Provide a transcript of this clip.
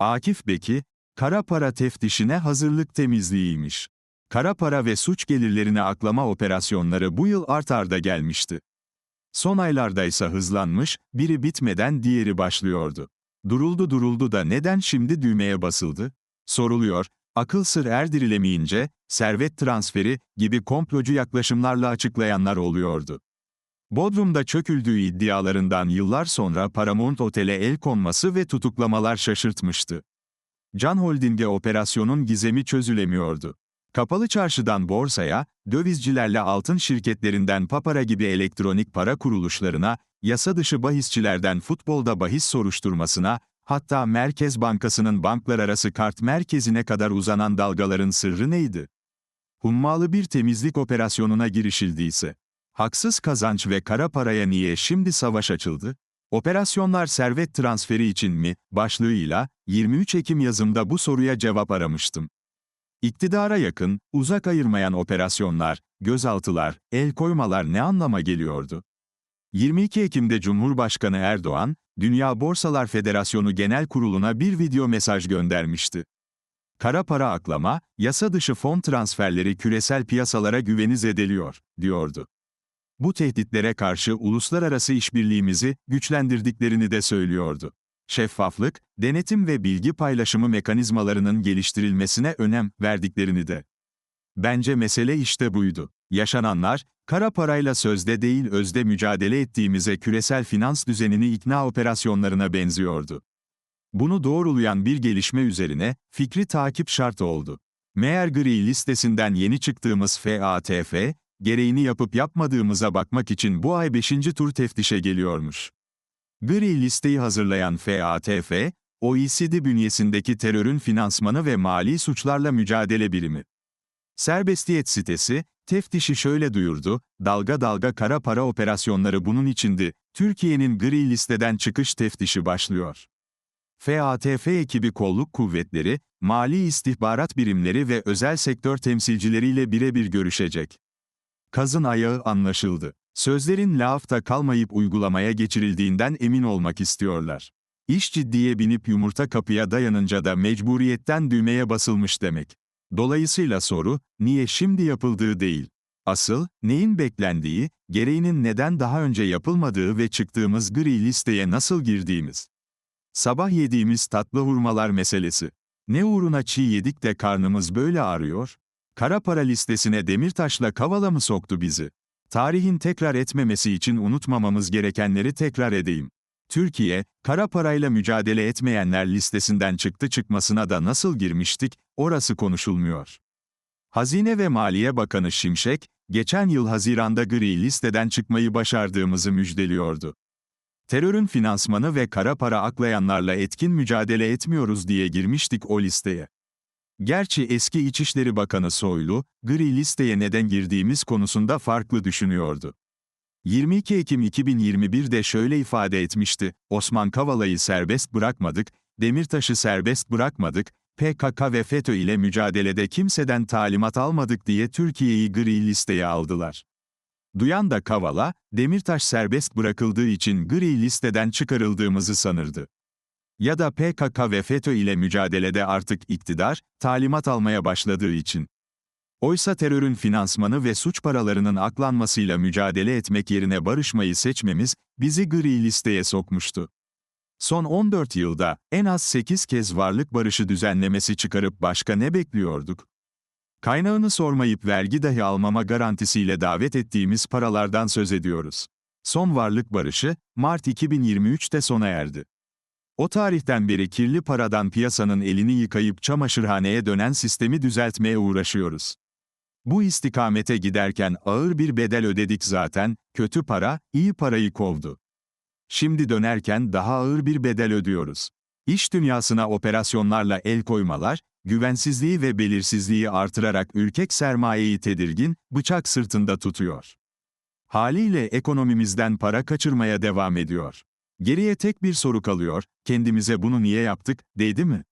Akif Beki, kara para teftişine hazırlık temizliğiymiş. Kara para ve suç gelirlerini aklama operasyonları bu yıl art arda gelmişti. Son aylarda ise hızlanmış, biri bitmeden diğeri başlıyordu. Duruldu duruldu da neden şimdi düğmeye basıldı? Soruluyor, akıl sır erdirilemeyince, servet transferi gibi komplocu yaklaşımlarla açıklayanlar oluyordu. Bodrum'da çöküldüğü iddialarından yıllar sonra Paramount Otel'e el konması ve tutuklamalar şaşırtmıştı. Can Holding'e operasyonun gizemi çözülemiyordu. Kapalı çarşıdan borsaya, dövizcilerle altın şirketlerinden papara gibi elektronik para kuruluşlarına, yasa dışı bahisçilerden futbolda bahis soruşturmasına, hatta Merkez Bankası'nın banklar arası kart merkezine kadar uzanan dalgaların sırrı neydi? Hummalı bir temizlik operasyonuna girişildiyse, haksız kazanç ve kara paraya niye şimdi savaş açıldı? Operasyonlar servet transferi için mi, başlığıyla, 23 Ekim yazımda bu soruya cevap aramıştım. İktidara yakın, uzak ayırmayan operasyonlar, gözaltılar, el koymalar ne anlama geliyordu? 22 Ekim'de Cumhurbaşkanı Erdoğan, Dünya Borsalar Federasyonu Genel Kurulu'na bir video mesaj göndermişti. Kara para aklama, yasa dışı fon transferleri küresel piyasalara güveni zedeliyor, diyordu. Bu tehditlere karşı uluslararası işbirliğimizi güçlendirdiklerini de söylüyordu. Şeffaflık, denetim ve bilgi paylaşımı mekanizmalarının geliştirilmesine önem verdiklerini de. Bence mesele işte buydu. Yaşananlar, kara parayla sözde değil özde mücadele ettiğimize küresel finans düzenini ikna operasyonlarına benziyordu. Bunu doğrulayan bir gelişme üzerine, fikri takip şart oldu. Meğer gri listesinden yeni çıktığımız FATF, gereğini yapıp yapmadığımıza bakmak için bu ay 5. tur teftişe geliyormuş. Gri listeyi hazırlayan FATF, OECD bünyesindeki terörün finansmanı ve mali suçlarla mücadele birimi. Serbestiyet sitesi, teftişi şöyle duyurdu, dalga dalga kara para operasyonları bunun içindi, Türkiye'nin gri listeden çıkış teftişi başlıyor. FATF ekibi kolluk kuvvetleri, mali istihbarat birimleri ve özel sektör temsilcileriyle birebir görüşecek. Kazın ayağı anlaşıldı. Sözlerin lafta kalmayıp uygulamaya geçirildiğinden emin olmak istiyorlar. İş ciddiye binip yumurta kapıya dayanınca da mecburiyetten düğmeye basılmış demek. Dolayısıyla soru, niye şimdi yapıldığı değil. Asıl, neyin beklendiği, gereğinin neden daha önce yapılmadığı ve çıktığımız gri listeye nasıl girdiğimiz. Sabah yediğimiz tatlı hurmalar meselesi. Ne uğruna çiğ yedik de karnımız böyle ağrıyor? Kara para listesine Demirtaş'la Kavala mı soktu bizi? Tarihin tekrar etmemesi için unutmamamız gerekenleri tekrar edeyim. Türkiye, kara parayla mücadele etmeyenler listesinden çıktı çıkmasına da nasıl girmiştik, orası konuşulmuyor. Hazine ve Maliye Bakanı Şimşek, geçen yıl Haziran'da gri listeden çıkmayı başardığımızı müjdeliyordu. Terörün finansmanı ve kara para aklayanlarla etkin mücadele etmiyoruz diye girmiştik o listeye. Gerçi eski İçişleri Bakanı Soylu, gri listeye neden girdiğimiz konusunda farklı düşünüyordu. 22 Ekim 2021'de şöyle ifade etmişti, Osman Kavala'yı serbest bırakmadık, Demirtaş'ı serbest bırakmadık, PKK ve FETÖ ile mücadelede kimseden talimat almadık diye Türkiye'yi gri listeye aldılar. Duyan da Kavala, Demirtaş serbest bırakıldığı için gri listeden çıkarıldığımızı sanırdı. Ya da PKK ve FETÖ ile mücadelede artık iktidar, talimat almaya başladığı için. Oysa terörün finansmanı ve suç paralarının aklanmasıyla mücadele etmek yerine barışmayı seçmemiz, bizi gri listeye sokmuştu. Son 14 yılda, en az 8 kez varlık barışı düzenlemesi çıkarıp başka ne bekliyorduk? Kaynağını sormayıp vergi dahi almama garantisiyle davet ettiğimiz paralardan söz ediyoruz. Son varlık barışı, Mart 2023'te sona erdi. O tarihten beri kirli paradan piyasanın elini yıkayıp çamaşırhaneye dönen sistemi düzeltmeye uğraşıyoruz. Bu istikamete giderken ağır bir bedel ödedik zaten, kötü para, iyi parayı kovdu. Şimdi dönerken daha ağır bir bedel ödüyoruz. İş dünyasına operasyonlarla el koymalar, güvensizliği ve belirsizliği artırarak ürkek sermayeyi tedirgin, bıçak sırtında tutuyor. Haliyle ekonomimizden para kaçırmaya devam ediyor. Geriye tek bir soru kalıyor, kendimize bunu niye yaptık, değdi mi?